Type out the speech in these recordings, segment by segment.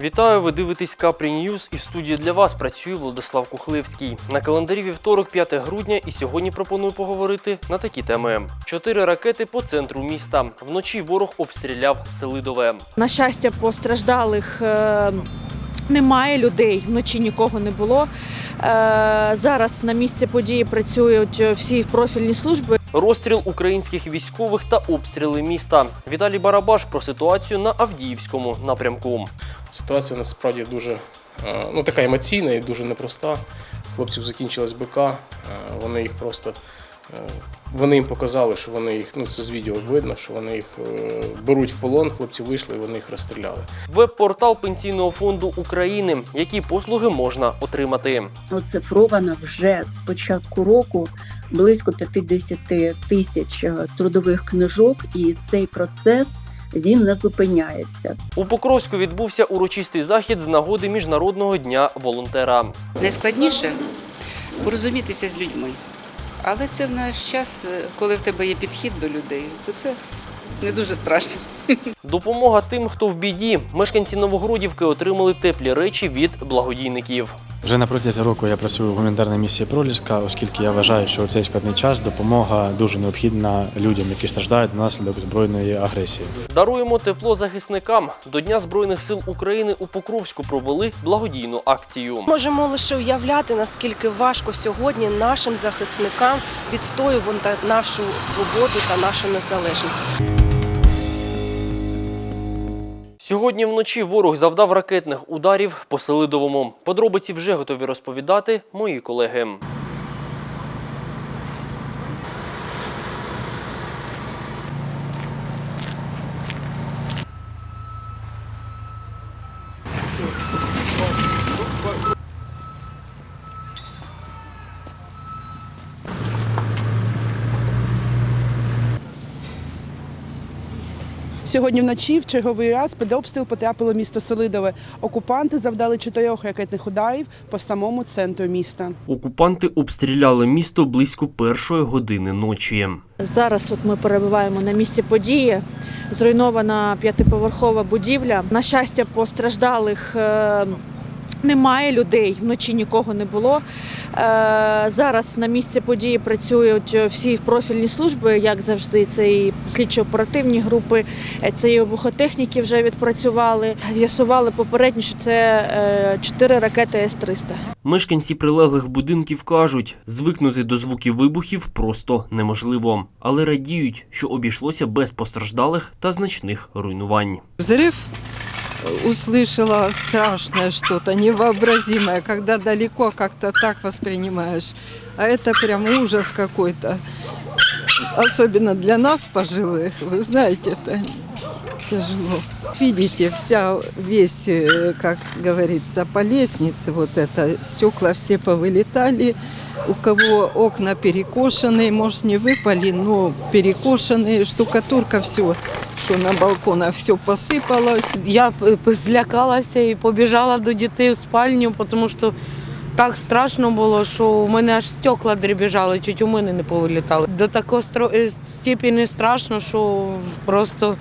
Вітаю, ви дивитесь Капрі Ньюз і в студії для вас працює Владислав Кухлевський. На календарі вівторок, 5 грудня, і сьогодні пропоную поговорити на такі теми: чотири ракети по центру міста. Вночі ворог обстріляв Селидове. На щастя, постраждалих е, немає людей, вночі нікого не було. Е, Зараз на місці події працюють всі профільні служби. Розстріл українських військових та обстріли міста. Віталій Барабаш про ситуацію на Авдіївському напрямку. Ситуація насправді дуже е, ну, така емоційна і дуже непроста. Хлопців закінчилась БК, е, вони їх просто. е, Вони їм показали, що вони їх, ну це з відео видно, що вони їх е, беруть в полон, хлопці вийшли і вони їх розстріляли. Веб-портал Пенсійного фонду України. Які послуги можна отримати? оцифровано вже з початку року близько 50 тисяч трудових книжок, і цей процес він не зупиняється. У Покровську відбувся урочистий захід з нагоди Міжнародного дня волонтера. Найскладніше порозумітися з людьми. Але це в наш час, е, коли в тебе є підхід до людей, то це не дуже страшно. Допомога тим, хто в біді. Мешканці Новогродівки отримали теплі речі від благодійників. Вже на протязі року я працюю в гуманітарній місії Проліска, оскільки я вважаю, що у цей складний час допомога дуже необхідна людям, які страждають внаслідок збройної агресії. Даруємо тепло захисникам. До Дня Збройних сил України у Покровську провели благодійну акцію. Можемо лише уявляти, наскільки важко сьогодні нашим захисникам відстоювати нашу свободу та нашу незалежність. Сьогодні вночі ворог завдав ракетних ударів по Селидовому. Подробиці вже готові розповідати мої колеги. Сьогодні вночі в черговий раз під обстріл потрапило місто Солидове. Окупанти завдали чотирьох ракетних ударів по самому центру міста. Окупанти обстріляли місто близько першої години ночі. Зараз от ми перебуваємо на місці події. Зруйнована п'ятиповерхова будівля. На щастя, постраждалих е, немає людей, вночі нікого не було. Е, Зараз на місці події працюють всі профільні служби, як завжди. Це і слідчо-оперативні групи, е, це і обухотехніки вже відпрацювали. З'ясували попередньо, що це е, чотири ракети С-300. Мешканці прилеглих будинків кажуть, звикнути до звуків вибухів просто неможливо, але радіють, що обійшлося без постраждалих та значних руйнувань. Взрыв услышала страшное что-то, невообразимое, когда далеко как-то так воспринимаешь. А это прям ужас какой-то. Особенно для нас, пожилых, вы знаете, это тяжело. Видите, вся, весь, э, как говорится, по лестнице вот это, стекла все повылетали. У кого окна перекошенные, может, не выпали, но перекошенные, штукатурка, все, что на балконах, все посипалось. Я злякалася і побіжала до дітей в спальню, тому що так страшно було, що у мене аж стекла дребіжали, чуть у мене не повилітали. До такої е, степені страшно, що просто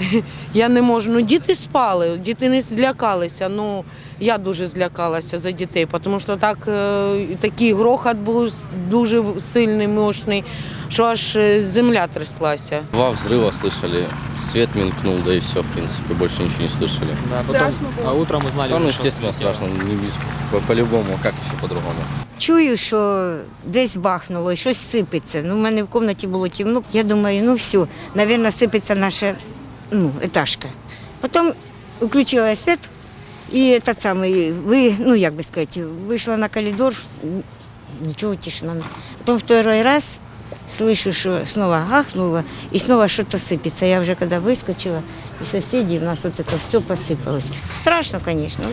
я не можу. Ну, діти спали, діти не злякалися. Ну, я дуже злякалася за дітей, тому що так, е, такий грохот був дуже сильний, мощний, що аж е, земля тряслася. Два взрыва слышали, свет мелькнул, да и все, в принципе, больше ничего не слышали. Да, потом, а утром узнали, Там, естественно, страшно, не без- по- по-любому, как еще по-другому. Чую, що десь бахнуло і щось сипеться. Ну, в мене в кімнаті було темно. Я думаю, ну все, мабуть, сипеться наша ну, етажка. Потім включила світ і та самий, ви, ну як би сказати, вийшла на коридор, нічого тишина. Потім второй раз слышу, що снова гахнуло, і снова что-то сыпется. Я вже коли вискочила, і сусіди, у нас вот это все посипалось. Страшно, звісно.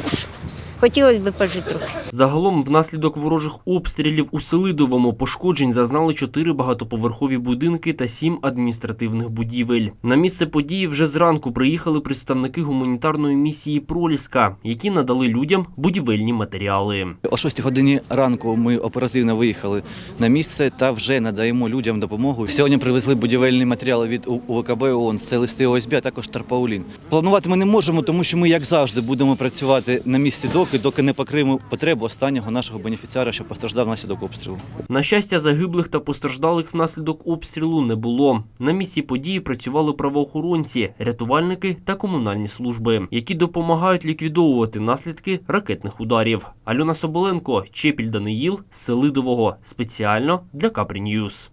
Хотілося б пожити трохи. Загалом, внаслідок ворожих обстрілів у Селидовому пошкоджень зазнали чотири багатоповерхові будинки та сім адміністративних будівель. На місце події вже зранку приїхали представники гуманітарної місії Проліска, які надали людям будівельні матеріали. О 6 годині ранку ми оперативно виїхали на місце та вже надаємо людям допомогу. Сьогодні привезли будівельні матеріали від УВКБ ООН, це листи ОСБ, а також Тарпаулін. Планувати ми не можемо, тому що ми, як завжди, будемо працювати на місці доки, доки не покриємо потребу останнього нашого бенефіціара, що постраждав внаслідок обстрілу. На щастя, загиблих та постраждалих внаслідок обстрілу не було. На місці події працювали правоохоронці, рятувальники та комунальні служби, які допомагають ліквідовувати наслідки ракетних ударів. Альона Соболенко, Чепіль Даниїл, Селидового. Спеціально для Капрі Ньюз.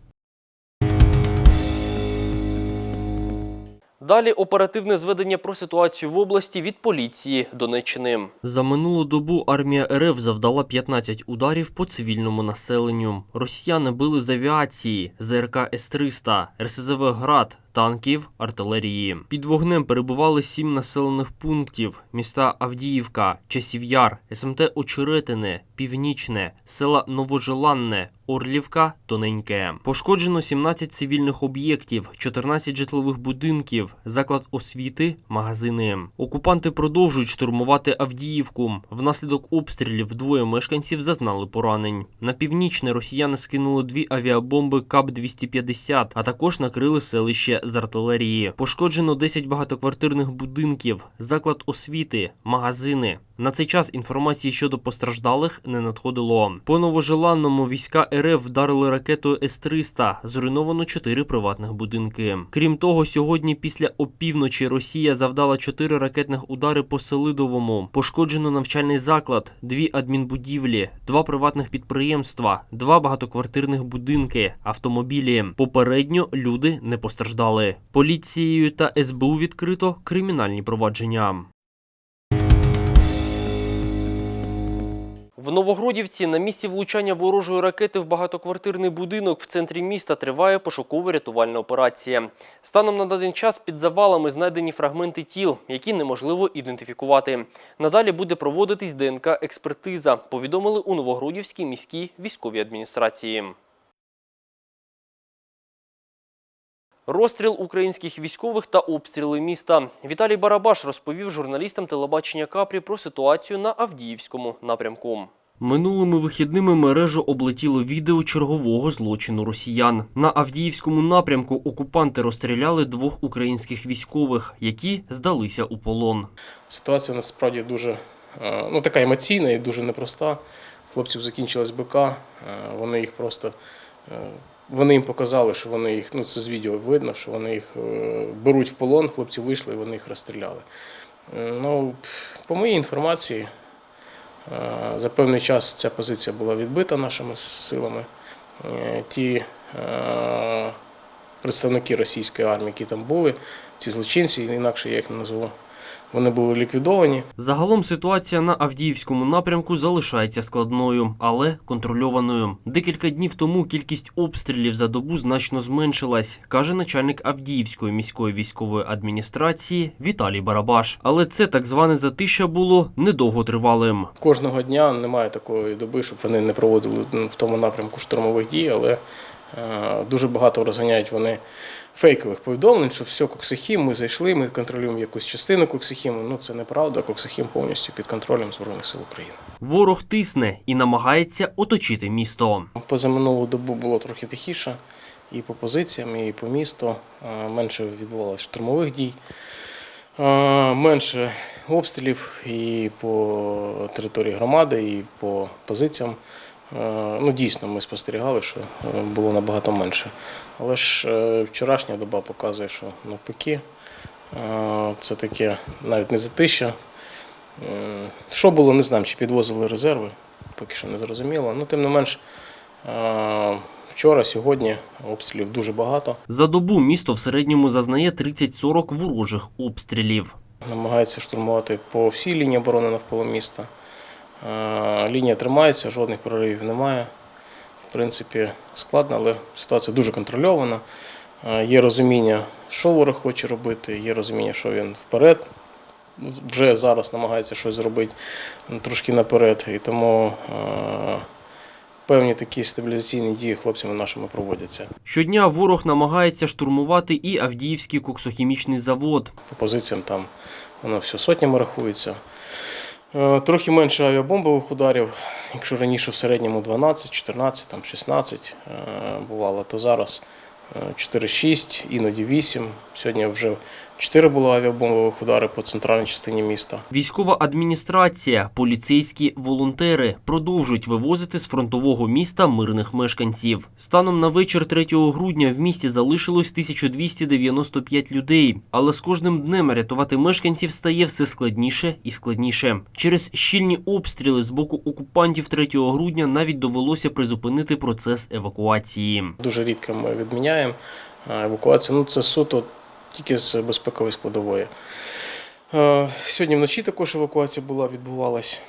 Далі оперативне зведення про ситуацію в області від поліції Донеччини. За минулу добу армія РФ завдала 15 ударів по цивільному населенню. Росіяни били з авіації, ЗРК С-300, РСЗВ «Град», танків, артилерії. Під вогнем перебували сім населених пунктів: міста Авдіївка, Часів'яр, СМТ Очеретине, Північне, села Новожеланне, Орлівка, Тоненьке. Пошкоджено 17 цивільних об'єктів, 14 житлових будинків, заклад освіти, магазини. Окупанти продовжують штурмувати Авдіївку. Внаслідок обстрілів двоє мешканців зазнали поранень. На північне росіяни скинули дві авіабомби КАП-250, а також накрили селище з артилерії. Пошкоджено 10 багатоквартирних будинків, заклад освіти, магазини. На цей час інформації щодо постраждалих не надходило. По новожеланному війська РФ вдарили ракетою С-300, зруйновано чотири приватних будинки. Крім того, сьогодні після опівночі Росія завдала чотири ракетних удари по Селидовому. Пошкоджено навчальний заклад, дві адмінбудівлі, два приватних підприємства, два багатоквартирних будинки, автомобілі. Попередньо люди не постраждали. Поліцією та СБУ відкрито кримінальні провадження. В Новогродівці на місці влучання ворожої ракети в багатоквартирний будинок в центрі міста триває пошуково-рятувальна операція. Станом на даний час під завалами знайдені фрагменти тіл, які неможливо ідентифікувати. Надалі буде проводитись ДНК-експертиза, повідомили у Новогродівській міській військовій адміністрації. Розстріл українських військових та обстріли міста. Віталій Барабаш розповів журналістам телебачення Капрі про ситуацію на Авдіївському напрямку. Минулими вихідними мережу облетіло відео чергового злочину росіян. На Авдіївському напрямку окупанти розстріляли двох українських військових, які здалися у полон. Ситуація насправді дуже е, ну, така емоційна і дуже непроста. Хлопців закінчилась БК, е, вони їх просто. Вони їм показали, що вони їх, ну це з відео видно, що вони їх е, беруть в полон, хлопці вийшли і вони їх розстріляли. Е, Ну, по моїй інформації, е, за певний час ця позиція була відбита нашими силами. Ті представники російської армії, які там були, ці злочинці, інакше я їх не назву, вони були ліквідовані. Загалом ситуація на Авдіївському напрямку залишається складною, але контрольованою. Декілька днів тому кількість обстрілів за добу значно зменшилась, каже начальник Авдіївської міської військової адміністрації Віталій Барабаш. Але це так зване затища було недовготривалим. Кожного дня немає такої доби, щоб вони не проводили ну, в тому напрямку штурмових дій, але дуже багато розганяють вони фейкових повідомлень, що все, Коксихім, ми зайшли, ми контролюємо якусь частину Коксихіму. Ну це неправда. Коксихім повністю під контролем Збройних сил України. Ворог тисне і намагається оточити місто. Позаминулу добу було трохи тихіше і по позиціям, і по місту. Е, Менше відбувалося штурмових дій, е, менше обстрілів і по території громади, і по позиціям. Е, Ну, дійсно, ми спостерігали, що е, було набагато менше. Але ж е, вчорашня доба показує, що навпаки, це таке навіть не затища. Що було, не знаю, чи підвозили резерви, поки що не зрозуміло. Ну, тим не менш, вчора, сьогодні обстрілів дуже багато. За добу місто в середньому зазнає 30-40 ворожих обстрілів. Намагаються штурмувати по всій лінії оборони навколо міста. Е, Лінія тримається, жодних проривів немає. В принципі, складно, але ситуація дуже контрольована. Е, Є розуміння, що ворог хоче робити, є розуміння, що він вперед вже зараз намагаються щось зробити трошки наперед. І тому е, певні такі стабілізаційні дії хлопцями нашими проводяться. Щодня ворог намагається штурмувати і Авдіївський коксохімічний завод. По позиціям там воно все сотнями рахується. Е, Трохи менше авіабомбових ударів. Якщо раніше в середньому 12, 14, там 16 е, бувало, то зараз е, 4-6, іноді 8. Сьогодні вже 4 було авіабомбових удари по центральній частині міста. Військова адміністрація, поліцейські волонтери продовжують вивозити з фронтового міста мирних мешканців. Станом на вечір 3 грудня в місті залишилось 1295 людей, але з кожним днем рятувати мешканців стає все складніше і складніше. Через щільні обстріли з боку окупантів 3 грудня навіть довелося призупинити процес евакуації. Дуже рідко ми відміняємо евакуацію. Ну, це суто тільки з безпекової складової. Е, Сьогодні вночі також евакуація була, відбувалась.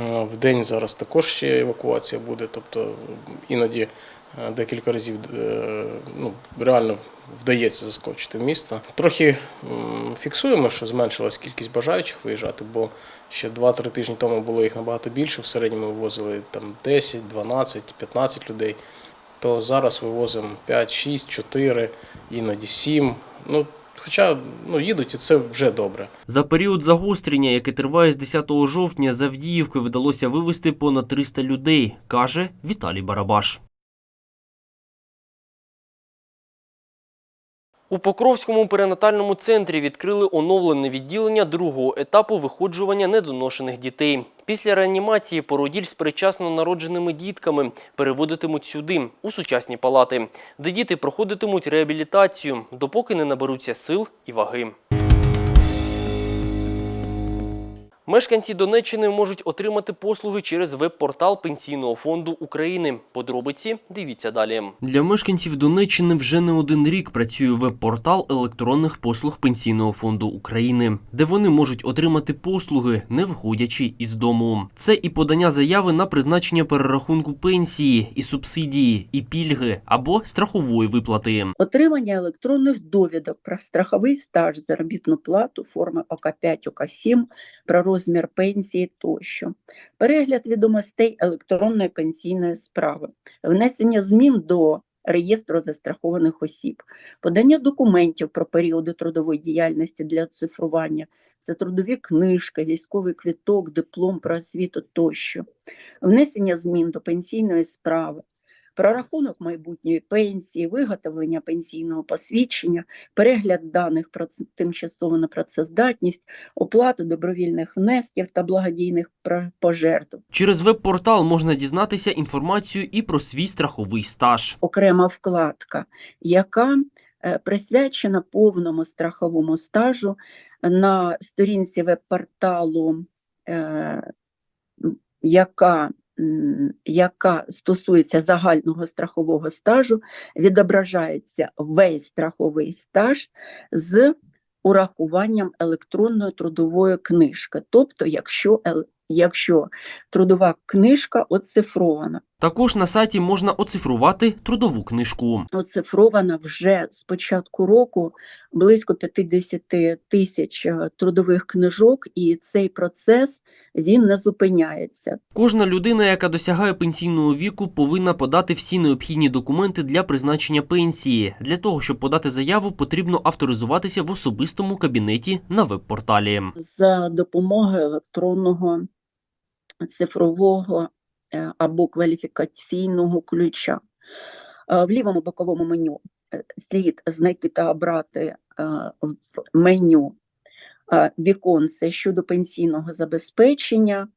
Е, В день зараз також ще евакуація буде. Тобто іноді е, декілька разів ну, реально вдається заскочити в місто. Трохи фіксуємо, що зменшилась кількість бажаючих виїжджати, бо ще 2-3 тижні тому було їх набагато більше. В середньому вивозили там 10, 12, 15 людей то зараз вивозимо 5, 6, 4, іноді 7. Ну, хоча ну, їдуть, і це вже добре. За період загострення, яке триває з 10 жовтня, з Авдіївки вдалося вивезти понад 300 людей, каже Віталій Барабаш. У Покровському перинатальному центрі відкрили оновлене відділення другого етапу виходжування недоношених дітей. Після реанімації породіль з причасно народженими дітками переводитимуть сюди, у сучасні палати, де діти проходитимуть реабілітацію, допоки не наберуться сил і ваги. Мешканці Донеччини можуть отримати послуги через веб-портал Пенсійного фонду України. Подробиці дивіться далі. Для мешканців Донеччини вже не один рік працює веб-портал електронних послуг Пенсійного фонду України, де вони можуть отримати послуги, не виходячи із дому. Це і подання заяви на призначення перерахунку пенсії, і субсидії, і пільги або страхової виплати. Отримання електронних довідок про страховий стаж, заробітну плату, форми ОК5, ОК7, про розмір пенсії тощо, перегляд відомостей електронної пенсійної справи, внесення змін до реєстру застрахованих осіб, подання документів про періоди трудової діяльності для цифрування, це трудові книжки, військовий квіток, диплом про освіту тощо, внесення змін до пенсійної справи, прорахунок майбутньої пенсії, виготовлення пенсійного посвідчення, перегляд даних про тимчасову непрацездатність, оплату добровільних внесків та благодійних пожертв. Через веб-портал можна дізнатися інформацію і про свій страховий стаж. Окрема вкладка, яка е, присвячена повному страховому стажу на сторінці веб-порталу, е, яка яка стосується загального страхового стажу, відображається весь страховий стаж з урахуванням електронної трудової книжки. Тобто, якщо, якщо трудова книжка оцифрована, Також на сайті можна оцифрувати трудову книжку. оцифровано вже з початку року близько 50 тисяч е, трудових книжок, і цей процес він не зупиняється. Кожна людина, яка досягає пенсійного віку, повинна подати всі необхідні документи для призначення пенсії. Для того, щоб подати заяву, потрібно авторизуватися в особистому кабінеті на веб-порталі. За допомогою електронного цифрового або кваліфікаційного ключа. Е, В лівому боковому меню е, слід знайти та обрати е, в меню е, віконце щодо пенсійного забезпечення,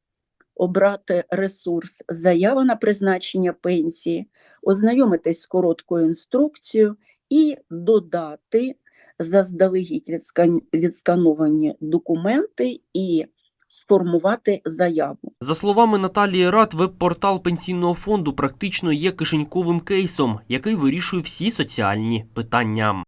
обрати ресурс заява на призначення пенсії, ознайомитись з короткою інструкцією і додати заздалегідь відскан- відскановані документи і сформувати заяву. За словами Наталії Рад, веб-портал пенсійного фонду практично є кишеньковим кейсом, який вирішує всі соціальні питання.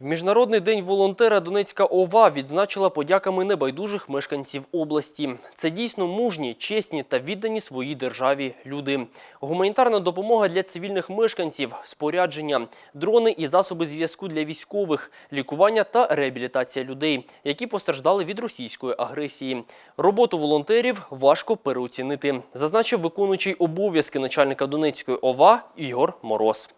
В Міжнародний день волонтера Донецька ОВА відзначила подяками небайдужих мешканців області. Це дійсно мужні, чесні та віддані своїй державі люди. Гуманітарна допомога для цивільних мешканців, спорядження, дрони і засоби зв'язку для військових, лікування та реабілітація людей, які постраждали від російської агресії. Роботу волонтерів важко переоцінити, зазначив виконуючий обов'язки начальника Донецької ОВА Ігор Мороз.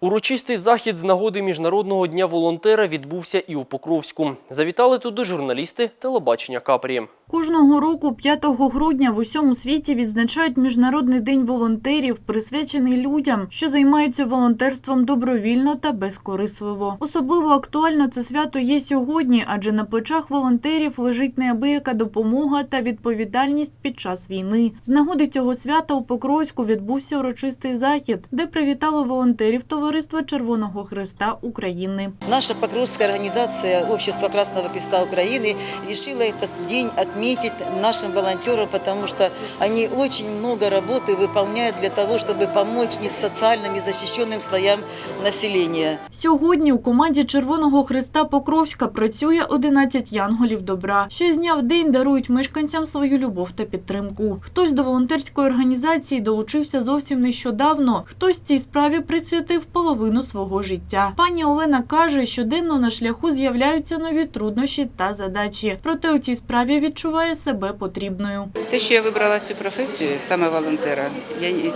Урочистий захід з нагоди Міжнародного дня волонтера відбувся і у Покровську. Завітали туди журналісти телебачення Капрі. Кожного року, 5 грудня, в усьому світі відзначають Міжнародний день волонтерів, присвячений людям, що займаються волонтерством добровільно та безкорисливо. Особливо актуально це свято є сьогодні, адже на плечах волонтерів лежить неабияка допомога та відповідальність під час війни. З нагоди цього свята у Покровську відбувся урочистий захід, де привітали волонтерів Товариства Червоного Христа України. Наша Покровская организация Общество Красного Креста Украины решила этот день отметить нашим волонтерам, потому что они очень много работы выполняют для того, чтобы помочь не социально незащищенным слоям населения. Сьогодні у команді Червоного Христа Покровська працює 11 янголів добра, що з дня в день дарують мешканцям свою любов та підтримку. Хтось до волонтерської організації долучився зовсім нещодавно, хтось цій справі присвятив половину свого життя. Пані Олена каже, щоденно на шляху з'являються нові труднощі та задачі. Проте у цій справі відчуває себе потрібною. Те, що я вибрала цю професію, саме волонтера, я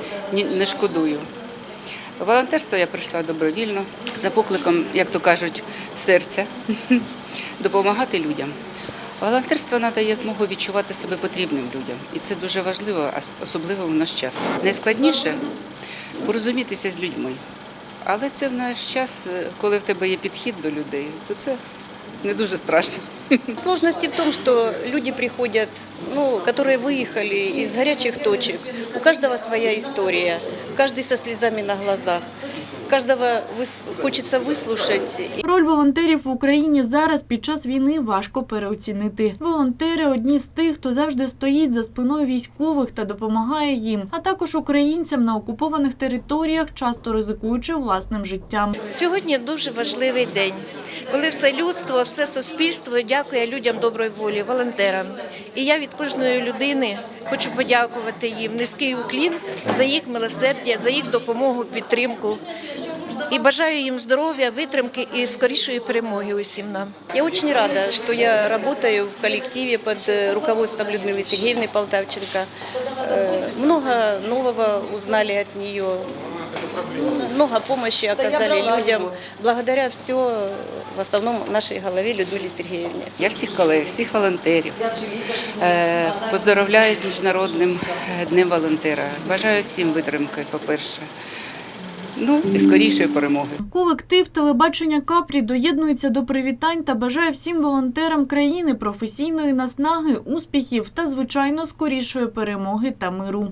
не шкодую. Волонтерство я прийшла добровільно, за покликом, як то кажуть, серця, допомагати людям. Волонтерство надає змогу відчувати себе потрібним людям, і це дуже важливо, особливо в наш час. Найскладніше порозумітися з людьми. Але це в наш час, е, коли в тебе є підхід до людей, то це не дуже страшно. Сложности в том, что люди приходят, ну, которые выехали из горячих точек. У каждого своя история, каждый со слезами на глазах. Каждого выс- хочется выслушать. Роль волонтерів в Україні зараз під час війни важко переоцінити. Волонтери одні з тих, хто завжди стоїть за спиною військових та допомагає їм, а також українцям на окупованих територіях, часто ризикуючи власним життям. Сьогодні дуже важливий день, коли все людство, все суспільство дякує людям доброї волі, волонтерам. І я від кожної людини хочу подякувати їм низький уклін за їх милосердя, за їх допомогу, підтримку. І бажаю їм здоров'я, витримки і скорішої перемоги усім нам. Я очень рада, что я работаю в коллективе под э, руководством Людмилы Сергеевны Полтавченко. Э, Много нового узнали от нее, много помощи оказали людям. Благодаря все в основном нашей голове Людмиле Сергеевне. Я всіх колег, всіх волонтерів е, поздоровляю з міжнародним е, днем волонтера. Бажаю всім витримки, по-перше. Ну і скорішої перемоги. Колектив телебачення Капрі доєднується до привітань та бажає всім волонтерам країни професійної наснаги, успіхів та, звичайно, скорішої перемоги та миру.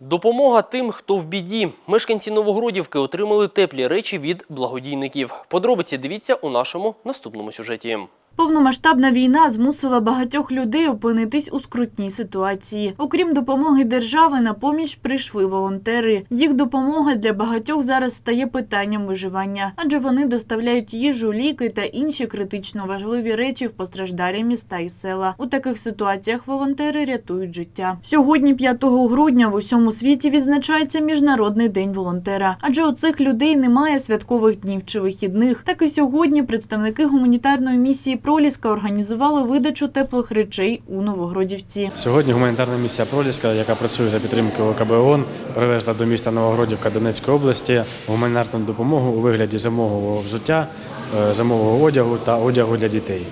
Допомога тим, хто в біді. Мешканці Новогродівки отримали теплі речі від благодійників. Подробиці дивіться у нашому наступному сюжеті. Повномасштабна війна змусила багатьох людей опинитись у скрутній ситуації. Окрім допомоги держави, на поміч прийшли волонтери. Їх допомога для багатьох зараз стає питанням виживання, адже вони доставляють їжу, ліки та інші критично важливі речі в постраждалі міста і села. У таких ситуаціях волонтери рятують життя. Сьогодні, 5 грудня, в усьому світі відзначається Міжнародний день волонтера. Адже у цих людей немає святкових днів чи вихідних. Так і сьогодні представники гуманітарної місії Проліска організували видачу теплих речей у Новогродівці. Сьогодні гуманітарна місія Проліска, яка працює за підтримки ОКБ ООН, привезла до міста Новогродівка Донецької області гуманітарну допомогу у вигляді зимового взуття, е, зимового одягу та одягу для дітей.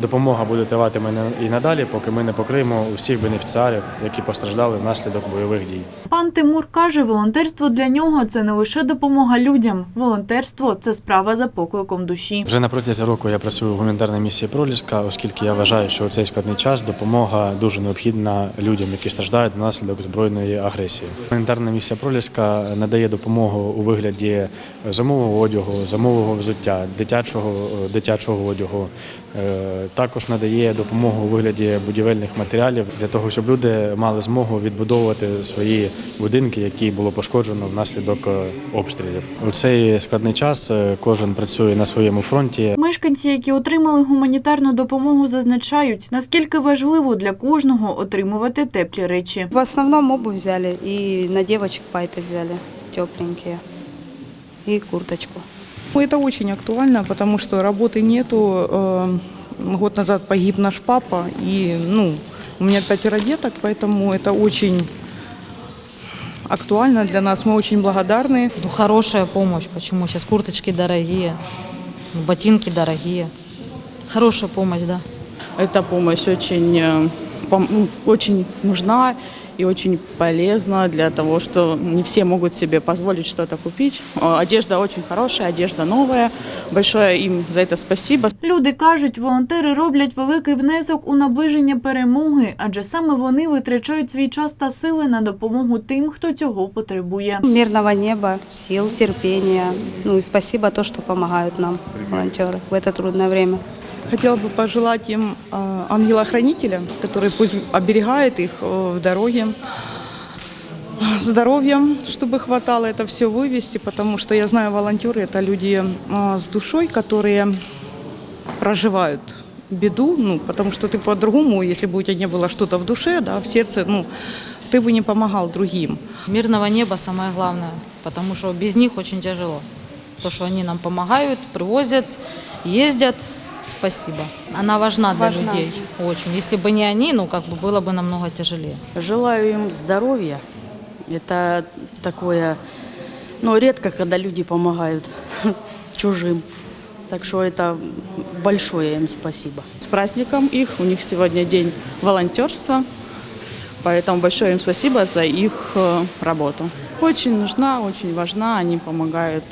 Допомога буде триватиме на- і надалі, поки ми не покриємо усіх бенефіціарів, які постраждали внаслідок бойових дій. Пан Тимур каже, волонтерство для нього це не лише допомога людям. Волонтерство це справа за покликом душі. Вже на протязі року я працюю в гуманітарній місії Проліска, оскільки я вважаю, що у цей складний час допомога дуже необхідна людям, які страждають внаслідок збройної агресії. Гуманітарна місія Проліска надає допомогу у вигляді зимового одягу, зимового взуття, дитячого, дитячого одягу, Також надає допомогу у вигляді будівельних матеріалів для того, щоб люди мали змогу відбудовувати свої будинки, які було пошкоджено внаслідок е, обстрілів. У цей складний час е, кожен працює на своєму фронті. Мешканці, які отримали гуманітарну допомогу, зазначають, наскільки важливо для кожного отримувати теплі речі. В основном обувь взяли и на девочек пайты взяли тепленькие и курточку. Ну, Это очень актуально, потому что работы нету. Э, Год назад погиб наш папа, и ну, у меня пятеро деток, поэтому это очень актуально для нас. Мы очень благодарны. Ну, хорошая помощь. Почему? Сейчас курточки дорогие, ботинки дорогие. Хорошая помощь, да. Эта помощь очень, э, ну, очень нужна и очень полезна для того, что не все могут себе позволить что-то купить. Э, Одежда очень хорошая, одежда новая. Большое им за это спасибо. Люди кажуть, волонтери роблять великий внесок у наближення перемоги, адже саме вони витрачають свій час та сили на допомогу тим, хто цього потребує. Мирного неба, сил, терпения. Ну и спасибо то, что помогают нам волонтеры в это трудное время. Хотела бы пожелать им э, ангела-хранителя, который пусть оберегает их э, в дороге. Здоровья, чтобы хватало это все вывести, потому что я знаю, волонтеры это люди э, с душой, которые проживают беду, ну, потому что ты по-другому, если бы у тебя не было что-то в душе, да, в сердце, ну, ты бы не помогал другим. Мирного неба самое главное, потому что без них очень тяжело. То, что они нам помогают, привозят, ездят, спасибо. Она важна для Важна. людей очень. Если бы не они, ну как бы было бы намного тяжелее. Желаю им здоровья. Это такое, ну, редко, когда люди помогают чужим. Так что это большое им спасибо. С праздником их. У них сегодня день волонтерства. Поэтому большое им спасибо за их э, работу. Очень нужна, очень важна. Они помогают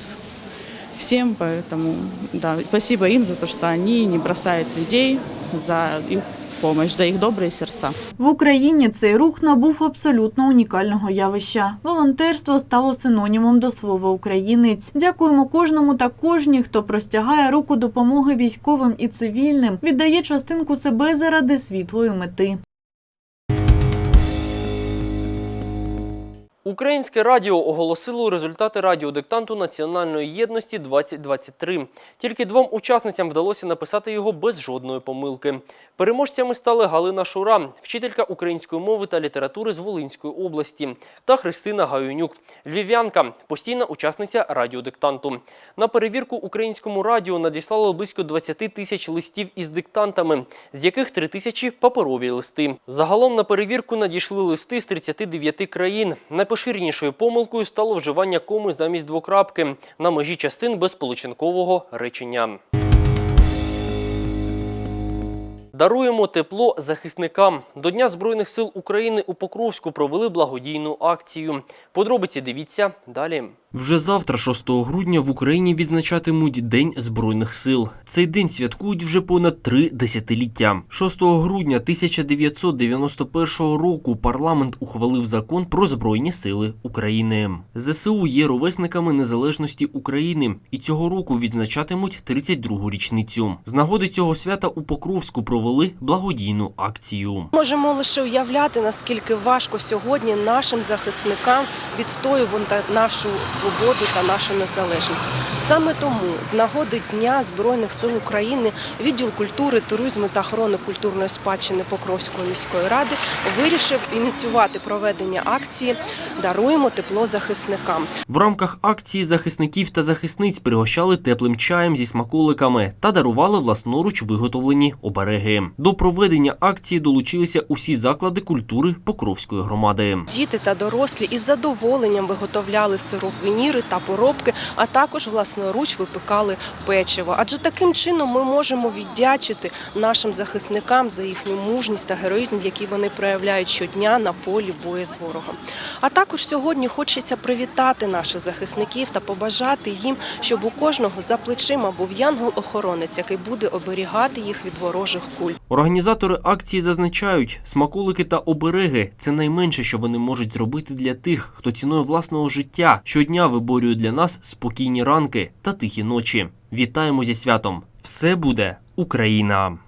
всем. Поэтому да, спасибо им за то, что они не бросают людей, за их помощь, за их добрые сердца. В Україні цей рух набув абсолютно унікального явища. Волонтерство стало синонімом до слова українець. Дякуємо кожному та кожній, хто простягає руку допомоги військовим і цивільним, віддає частинку себе заради світлої мети. Українське радіо оголосило результати радіодиктанту Національної єдності 2023. Тільки двом учасницям вдалося написати його без жодної помилки. Переможцями стали Галина Шура, вчителька української мови та літератури з Волинської області, та Христина Гаюнюк, львів'янка, постійна учасниця радіодиктанту. На перевірку українському радіо надіслали близько 20 тисяч листів із диктантами, з яких 3 тисячі паперові листи. Загалом на перевірку надійшли листи з 39 країн. Найпоширенішою помилкою стало вживання коми замість двокрапки на межі частин безполученкового речення. Даруємо тепло захисникам. До Дня Збройних сил України у Покровську провели благодійну акцію. Подробиці дивіться далі. Вже завтра, 6 грудня, в Україні відзначатимуть День Збройних сил. Цей день святкують вже понад три десятиліття. 6 грудня 1991 року парламент ухвалив закон про Збройні сили України. ЗСУ є ровесниками незалежності України і цього року відзначатимуть 32-гу річницю. З нагоди цього свята у Покровську провели благодійну акцію. Можемо лише уявляти, наскільки важко сьогодні нашим захисникам відстоювати нашу свободу та нашу незалежність. Саме тому з нагоди Дня Збройних сил України відділ культури, туризму та охорони культурної спадщини Покровської міської ради вирішив ініціювати проведення акції Даруємо тепло захисникам. В рамках акції захисників та захисниць пригощали теплим чаєм зі смаколиками та дарували власноруч виготовлені обереги. До проведення акції долучилися усі заклади культури Покровської громади. Діти та дорослі із задоволенням виготовляли сировиніри та поробки, а також власноруч випекали печиво. Адже таким чином ми можемо віддячити нашим захисникам за їхню мужність та героїзм, який вони проявляють щодня на полі бою з ворогом. А також сьогодні хочеться привітати наших захисників та побажати їм, щоб у кожного за плечима був янгол-охоронець, який буде оберігати їх від ворожих куль. Організатори акції зазначають, смаколики та обереги це найменше, що вони можуть зробити для тих, хто ціною власного життя щодня виборює для нас спокійні ранки та тихі ночі. Вітаємо зі святом! Все буде Україна!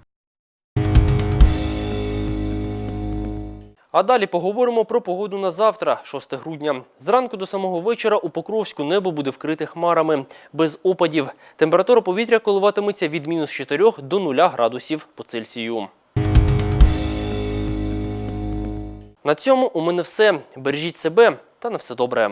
А далі поговоримо про погоду на завтра, 6 грудня. Зранку до самого вечора у Покровську небо буде вкрите хмарами без опадів. Температура повітря коливатиметься від мінус 4 до 0 градусів по Цельсію. На цьому у мене все. Бережіть себе та на все добре.